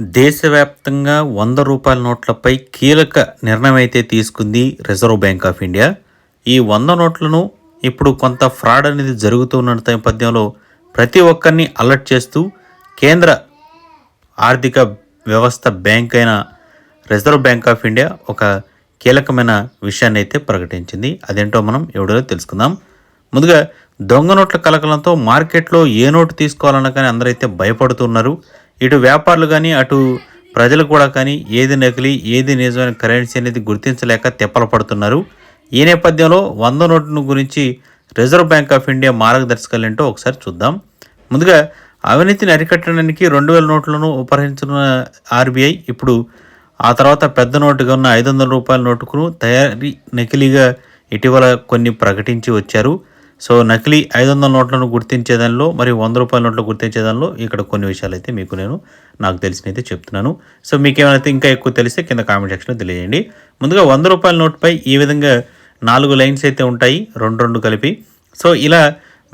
దేశవ్యాప్తంగా వంద రూపాయల నోట్లపై కీలక నిర్ణయం అయితే తీసుకుంది రిజర్వ్ బ్యాంక్ ఆఫ్ ఇండియా ఈ వంద నోట్లను ఇప్పుడు కొంత ఫ్రాడ్ అనేది జరుగుతున్న నేపథ్యంలో ప్రతి ఒక్కరిని అలర్ట్ చేస్తూ కేంద్ర ఆర్థిక వ్యవస్థ బ్యాంక్ అయిన రిజర్వ్ బ్యాంక్ ఆఫ్ ఇండియా ఒక కీలకమైన విషయాన్ని అయితే ప్రకటించింది. అదేంటో మనం ఎవడో తెలుసుకుందాం. ముందుగా దొంగ నోట్ల కలకలంతో మార్కెట్లో ఏ నోటు తీసుకోవాలన్నా కానీ అందరైతే భయపడుతున్నారు ఇటు వ్యాపారులు కానీ అటు ప్రజలు కూడా కానీ ఏది నకిలీ ఏది నిజమైన కరెన్సీ అనేది గుర్తించలేక తెప్పలు పడుతున్నారు. ఈ నేపథ్యంలో వంద నోటును గురించి రిజర్వ్ బ్యాంక్ ఆఫ్ ఇండియా మార్గదర్శకాలు ఏంటో ఒకసారి చూద్దాం. ముందుగా అవినీతిని అరికట్టడానికి రెండు వేల నోట్లను ఉపహరించిన ఆర్బీఐ ఇప్పుడు ఆ తర్వాత పెద్ద నోటుగా ఉన్న ఐదు వందల రూపాయల నోటుకును తయారీ నకిలీగా ఇటీవల కొన్ని ప్రకటించి వచ్చారు. సో నకిలీ ఐదు వందల నోట్లను గుర్తించే దానిలో మరియు వంద రూపాయల నోట్లు గుర్తించే దానిలో ఇక్కడ కొన్ని విషయాలు అయితే మీకు నేను నాకు తెలిసినైతే చెప్తున్నాను. సో మీకు ఏమైనా ఇంకా ఎక్కువ తెలిస్తే కింద కామెంట్ సెక్షన్లో తెలియజేయండి. ముందుగా వంద రూపాయల నోట్పై ఈ విధంగా నాలుగు లైన్స్ అయితే ఉంటాయి రెండు రెండు కలిపి. సో ఇలా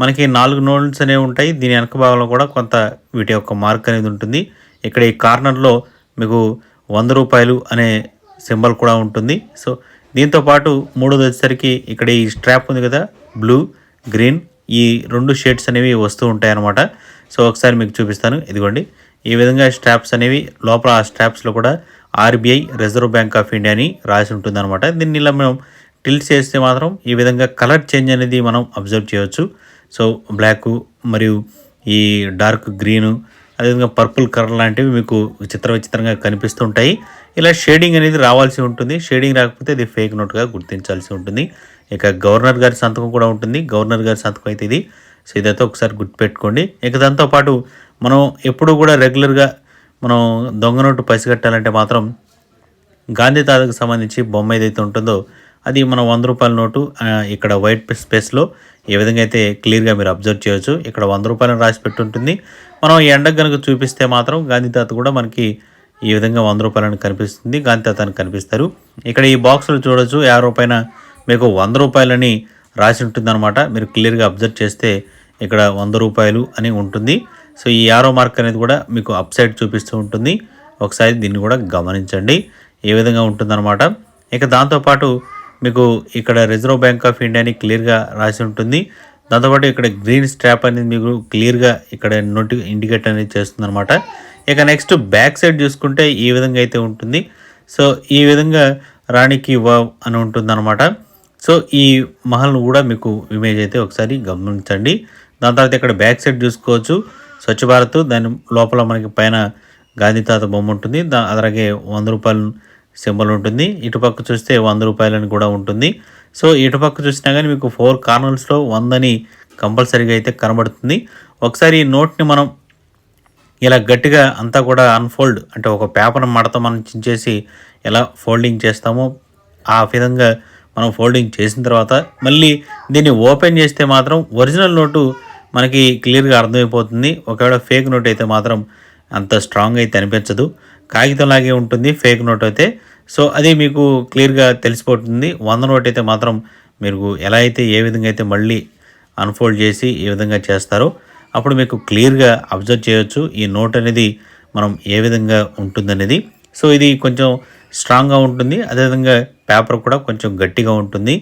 మనకి నాలుగు నోట్స్ అనేవి ఉంటాయి దీని వెనక భాగంలో కూడా కొంత వీటి యొక్క మార్క్ అనేది ఉంటుంది. ఇక్కడ ఈ కార్నర్లో మీకు వంద రూపాయలు అనే సింబల్ కూడా ఉంటుంది. సో దీంతో పాటు మూడోది వచ్చేసరికి ఇక్కడ ఈ స్ట్రాప్ ఉంది కదా బ్లూ. గ్రీన్. ఈ రెండు షేడ్స్ అనేవి వస్తూ ఉంటాయి అన్నమాట సో ఒకసారి మీకు చూపిస్తాను. ఇదిగోండి. ఈ విధంగా స్ట్రాప్స్ అనేవి లోపల ఆ స్ట్రాప్స్లో కూడా RBI reserve bank of India అని రాసి ఉంటుందన్నమాట. దీన్ని ఇలా మనం టిల్ట్ చేస్తే మాత్రం ఈ విధంగా కలర్ చేంజ్ అనేది మనం అబ్జర్వ్ చేయవచ్చు సో బ్లాక్ మరియు ఈ డార్క్ గ్రీను అదేవిధంగా పర్పుల్ కలర్ లాంటివి మీకు చిత్ర విచిత్రంగా కనిపిస్తుంటాయి ఇలా షేడింగ్ అనేది రావాల్సి ఉంటుంది. షేడింగ్ రాకపోతే ఇది ఫేక్ నోట్గా గుర్తించాల్సి ఉంటుంది. ఇక గవర్నర్ గారి సంతకం కూడా ఉంటుంది. గవర్నర్ గారి సంతకం అయితే ఇది. సో ఇదైతే ఒకసారి గుర్తుపెట్టుకోండి. ఇక దాంతోపాటు మనం ఎప్పుడు కూడా రెగ్యులర్గా మనం దొంగ నోటు పసిగట్టాలంటే మాత్రం గాంధీ తాతకు సంబంధించి బొమ్మ ఏదైతే ఉంటుందో అది మన వంద రూపాయల నోటు ఇక్కడ వైట్ స్పేస్లో ఏ విధంగా అయితే క్లియర్గా మీరు అబ్జర్వ్ చేయొచ్చు ఇక్కడ వంద రూపాయలను రాసి పెట్టుంటుంది. మనం ఈ ఎండకు కనుక చూపిస్తే మాత్రం గాంధీ తాత కూడా మనకి ఈ విధంగా వంద రూపాయలను కనిపిస్తుంది. గాంధీ తాత అని కనిపిస్తారు. ఇక్కడ ఈ బాక్స్లో చూడొచ్చు యాభై రూపాయల మీకు వంద రూపాయలని రాసి ఉంటుందన్నమాట. మీరు క్లియర్గా అబ్జర్వ్ చేస్తే ఇక్కడ వంద రూపాయలు అని ఉంటుంది. సో ఈ యారో మార్క్ అనేది కూడా మీకు అప్ సైడ్ చూపిస్తూ ఉంటుంది. ఒకసారి దీన్ని కూడా గమనించండి. ఏ విధంగా ఉంటుందన్నమాట. ఇక దాంతోపాటు మీకు ఇక్కడ రిజర్వ్ బ్యాంక్ ఆఫ్ ఇండియాని క్లియర్గా రాసి ఉంటుంది. దాంతోపాటు ఇక్కడ గ్రీన్ స్ట్రాప్ అనేది మీకు క్లియర్గా ఇక్కడ నోటి ఇండికేట్ అనేది చేస్తుందన్నమాట. ఇక నెక్స్ట్ బ్యాక్ సైడ్ చూసుకుంటే ఈ విధంగా అయితే ఉంటుంది. సో ఈ విధంగా రాణికి వావ్ అని ఉంటుందన్నమాట. సో ఈ మహల్ను కూడా మీకు ఇమేజ్ అయితే ఒకసారి గమనించండి. దాని తర్వాత ఇక్కడ బ్యాక్ సైడ్ చూసుకోవచ్చు. స్వచ్ఛ భారత్ దాని లోపల మనకి పైన గాంధీ తాత బొమ్మ ఉంటుంది. దా అలాగే వంద రూపాయలు సింబల్ ఉంటుంది. ఇటుపక్క చూస్తే వంద రూపాయలని కూడా ఉంటుంది. సో ఇటుపక్క చూసినా కానీ మీకు ఫోర్ కార్నర్స్లో వందని కంపల్సరీగా అయితే కనబడుతుంది. ఒకసారి ఈ నోట్ని మనం ఇలా గట్టిగా అంతా కూడా అన్ఫోల్డ్ అంటే ఒక పేపర్ మడత మనం చించేసి ఎలా ఫోల్డింగ్ చేస్తామో ఆ విధంగా మనం ఫోల్డింగ్ చేసిన తర్వాత మళ్ళీ దీన్ని ఓపెన్ చేస్తే మాత్రం ఒరిజినల్ నోటు మనకి క్లియర్గా అర్థమైపోతుంది. ఒకవేళ ఫేక్ నోట్ అయితే మాత్రం అంత స్ట్రాంగ్ అయితే అనిపించదు. కాగితంలాగే ఉంటుంది ఫేక్ నోట్ అయితే. సో అది మీకు క్లియర్గా తెలిసిపోతుంది. వంద నోట్ అయితే మాత్రం మీరు ఎలా అయితే ఏ విధంగా అయితే మళ్ళీ అన్ఫోల్డ్ చేసి ఏ విధంగా చేస్తారో అప్పుడు మీకు క్లియర్గా అబ్జర్వ్ చేయొచ్చు ఈ నోట్ అనేది మనం ఏ విధంగా ఉంటుందనేది. సో ఇది కొంచెం స్ట్రాంగ్గా ఉంటుంది. అదేవిధంగా పేపర్ కూడా కొంచెం గట్టిగా ఉంటుంది.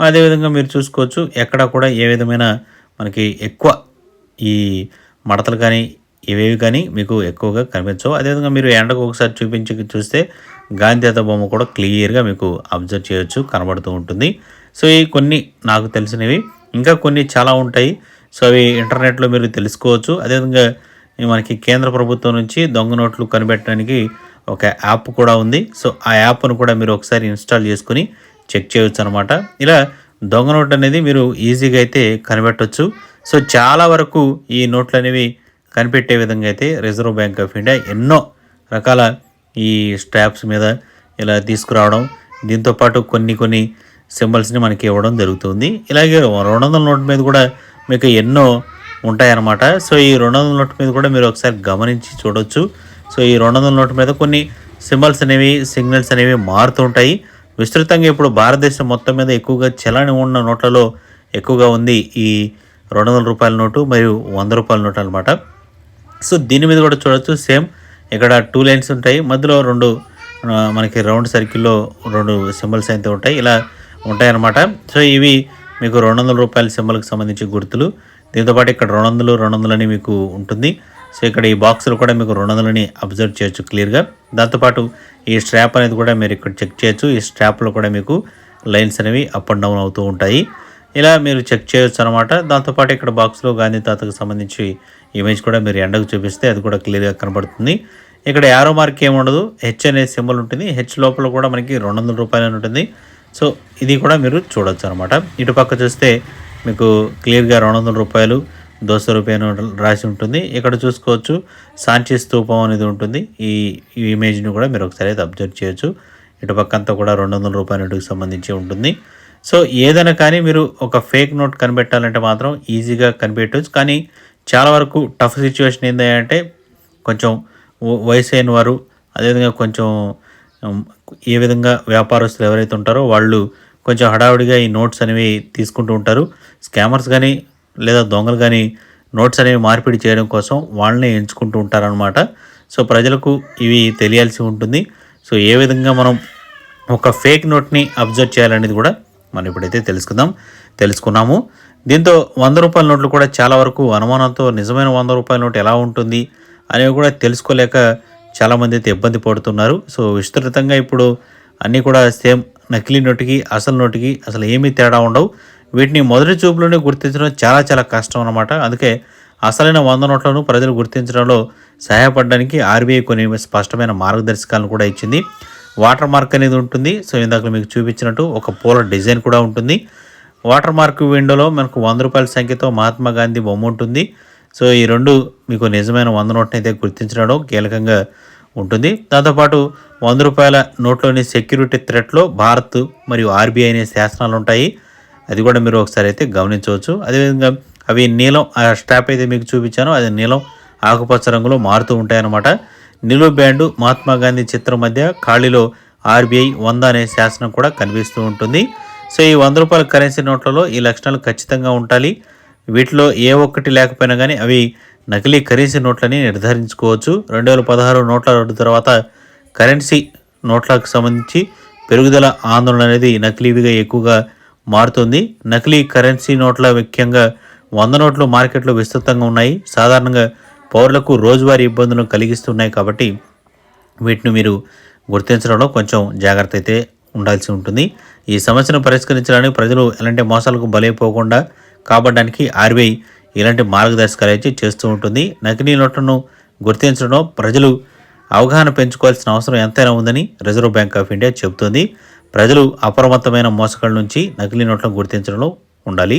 అదేవిధంగా మీరు చూసుకోవచ్చు ఎక్కడ కూడా ఏ విధమైన మనకి ఎక్కువ ఈ మడతలు కానీ ఇవేవి కానీ మీకు ఎక్కువగా కనిపించవు. అదేవిధంగా మీరు ఎండకు ఒకసారి చూపించి చూస్తే గాంధీత బొమ్మ కూడా క్లియర్గా మీకు అబ్జర్వ్ చేయొచ్చు కనబడుతూ ఉంటుంది. సో ఈ కొన్ని నాకు తెలిసినవి. ఇంకా కొన్ని చాలా ఉంటాయి. సో అవి ఇంటర్నెట్లో మీరు తెలుసుకోవచ్చు. అదేవిధంగా మనకి కేంద్ర ప్రభుత్వం నుంచి దొంగ నోట్లు కనిపెట్టడానికి ఒక యాప్ కూడా ఉంది. సో ఆ యాప్ను కూడా మీరు ఒకసారి ఇన్స్టాల్ చేసుకుని చెక్ చేయొచ్చు అనమాట ఇలా దొంగ నోట్ అనేది మీరు ఈజీగా అయితే కనిపెట్టవచ్చు సో చాలా వరకు ఈ నోట్లు అనేవి కనిపెట్టే విధంగా అయితే రిజర్వ్ బ్యాంక్ ఆఫ్ ఇండియా ఎన్నో రకాల ఈ స్టాప్స్ మీద ఇలా తీసుకురావడం దీంతోపాటు కొన్ని కొన్ని సింబల్స్ని మనకి ఇవ్వడం జరుగుతుంది. ఇలాగే రెండు వందల నోట్ మీద కూడా మీకు ఎన్నో ఉంటాయన్నమాట. సో ఈ రెండు వందల నోట్ మీద కూడా మీరు ఒకసారి గమనించి చూడొచ్చు. సో ఈ రెండు వందల నోట్ మీద కొన్ని సింబల్స్ అనేవి సిగ్నల్స్ అనేవి మారుతూ ఉంటాయి విస్తృతంగా ఇప్పుడు భారతదేశం మొత్తం మీద ఎక్కువగా చలాని ఉన్న నోట్లలో ఎక్కువగా ఉంది ఈ రెండు వందల రూపాయల నోటు మరియు వంద రూపాయల నోటు అనమాట సో దీని మీద కూడా చూడొచ్చు సేమ్ ఇక్కడ టూ లైన్స్ ఉంటాయి. మధ్యలో రెండు మనకి రౌండ్ సర్కిల్లో రెండు సింబల్స్ అయితే ఉంటాయి. ఇలా ఉంటాయన్నమాట. సో ఇవి మీకు రెండు వందల రూపాయల సింబల్కి సంబంధించి గుర్తులు. దీంతోపాటు ఇక్కడ రెండు వందలు రెండు వందలని మీకు ఉంటుంది. సో ఇక్కడ ఈ బాక్స్లో కూడా మీకు రెండు వందలని అబ్జర్వ్ చేయొచ్చు క్లియర్గా. దాంతోపాటు ఈ స్ట్రాప్ అనేది కూడా మీరు ఇక్కడ చెక్ చేయొచ్చు. ఈ స్ట్రాప్లో కూడా మీకు లైన్స్ అనేవి అప్ అండ్ డౌన్ అవుతూ ఉంటాయి. ఇలా మీరు చెక్ చేయొచ్చు అనమాట దాంతోపాటు ఇక్కడ బాక్స్లో గాంధీ తాతకు సంబంధించి ఇమేజ్ కూడా మీరు ఎండకు చూపిస్తే అది కూడా క్లియర్గా కనబడుతుంది. ఇక్కడ యారో మార్క్ ఏముండదు ఉండదు. హెచ్ అనే సింబల్ ఉంటుంది. హెచ్ లోపల కూడా మనకి రెండు వందల రూపాయలు ఉంటుంది. సో ఇది కూడా మీరు చూడొచ్చు అనమాట ఇటు పక్క చూస్తే మీకు క్లియర్గా రెండు వందల రూపాయలు దోశ రూపాయలు రాసి ఉంటుంది. ఇక్కడ చూసుకోవచ్చు? సాంచి స్తూపం అనేది ఉంటుంది. ఈ ఈ ఇమేజ్ని కూడా మీరు ఒకసారి అయితే అబ్జర్వ్ చేయొచ్చు. ఇటు పక్క అంతా కూడా రెండు వందల రూపాయలకి సంబంధించి ఉంటుంది. సో ఏదైనా కానీ మీరు ఒక ఫేక్ నోట్ కనిపెట్టాలంటే మాత్రం ఈజీగా కనిపెట్టవచ్చు కానీ చాలా వరకు టఫ్ సిచ్యువేషన్ ఏంటంటే కొంచెం వయసు అయిన వారు అదేవిధంగా కొంచెం ఏ విధంగా వ్యాపారస్తులు ఎవరైతే ఉంటారో వాళ్ళు కొంచెం హడావుడిగా ఈ నోట్స్ అనేవి తీసుకుంటూ ఉంటారు. స్కామర్స్ కానీ లేదా దొంగలు కానీ నోట్స్ అనేవి మార్పిడి చేయడం కోసం వాళ్ళనే ఎంచుకుంటూ ఉంటారనమాట సో ప్రజలకు ఇవి తెలియాల్సి ఉంటుంది. సో ఏ విధంగా మనం ఒక ఫేక్ నోట్ని అబ్జర్వ్ చేయాలనేది కూడా మనం ఇప్పుడైతే తెలుసుకుందాం. తెలుసుకున్నాము. దీంతో వంద రూపాయల నోట్లు కూడా చాలా వరకు అనుమానంతో నిజమైన వంద రూపాయల నోటు ఎలా ఉంటుంది అనేవి కూడా తెలుసుకోలేక చాలామంది అయితే ఇబ్బంది పడుతున్నారు. సో విస్తృతంగా ఇప్పుడు అన్నీ కూడా సేమ్ నకిలీ నోటికి అసలు నోటికి అసలు ఏమీ తేడా ఉండవు. వీటిని మొదటి చూపులోనే గుర్తించడం చాలా చాలా కష్టం అన్నమాట. అందుకే అసలైన వంద నోట్లను ప్రజలు గుర్తించడంలో సహాయపడడానికి ఆర్బీఐ కొన్ని స్పష్టమైన మార్గదర్శకాలను కూడా ఇచ్చింది. వాటర్ మార్క్ అనేది ఉంటుంది. సో ఇందాక మీకు చూపించినట్టు ఒక పూల డిజైన్ కూడా ఉంటుంది. వాటర్ మార్క్ విండోలో మనకు వంద రూపాయల సంఖ్యతో మహాత్మా గాంధీ బొమ్మ ఉంటుంది. సో ఈ రెండు మీకు నిజమైన వంద నోట్ని అయితే గుర్తించడం కీలకంగా ఉంటుంది. దాంతోపాటు వంద రూపాయల నోట్లోని సెక్యూరిటీ థ్రెట్లో భారత్ మరియు ఆర్బీఐ అనే శాసనాలు ఉంటాయి. అది కూడా మీరు ఒకసారి అయితే గమనించవచ్చు. అదేవిధంగా అవి నీలం ఆ స్టాప్ అయితే మీకు చూపించానో. అది నీలం ఆకుపచ్చ రంగులో మారుతూ ఉంటాయన్నమాట. నిలువ బ్యాండు మహాత్మా గాంధీ చిత్రం మధ్య ఖాళీలో ఆర్బీఐ వంద అనే శాసనం కూడా కనిపిస్తూ ఉంటుంది. సో ఈ వంద రూపాయల కరెన్సీ నోట్లలో ఈ లక్షణాలు ఖచ్చితంగా ఉండాలి. వీటిలో ఏ ఒక్కటి లేకపోయినా కానీ అవి నకిలీ కరెన్సీ నోట్లని నిర్ధారించుకోవచ్చు. రెండు వేల పదహారు నోట్ల రద్దు తర్వాత కరెన్సీ నోట్లకు సంబంధించి పెరుగుదల ఆందోళన అనేది నకిలీవిగా ఎక్కువగా మారుతుంది. నకిలీ కరెన్సీ నోట్ల ముఖ్యంగా వంద నోట్లు మార్కెట్లో విస్తృతంగా ఉన్నాయి. సాధారణంగా పౌరులకు రోజువారీ ఇబ్బందులను కలిగిస్తున్నాయి కాబట్టి వీటిని మీరు గుర్తించడంలో కొంచెం జాగ్రత్త అయితే ఉండాల్సి ఉంటుంది. ఈ సమస్యను పరిష్కరించడానికి ప్రజలు ఎలాంటి మోసాలకు బలైపోకుండా కాబడడానికి ఆర్బీఐ ఇలాంటి మార్గదర్శకాలు అయితే చేస్తూ ఉంటుంది. నకిలీ నోట్లను గుర్తించడంలో ప్రజలు అవగాహన పెంచుకోవాల్సిన అవసరం ఎంతైనా ఉందని రిజర్వ్ బ్యాంక్ ఆఫ్ ఇండియా చెబుతోంది. ప్రజలు అప్రమత్తమైన మోసగాళ్ళ నుంచి నకిలీ నోట్లను గుర్తించడంలో ఉండాలి.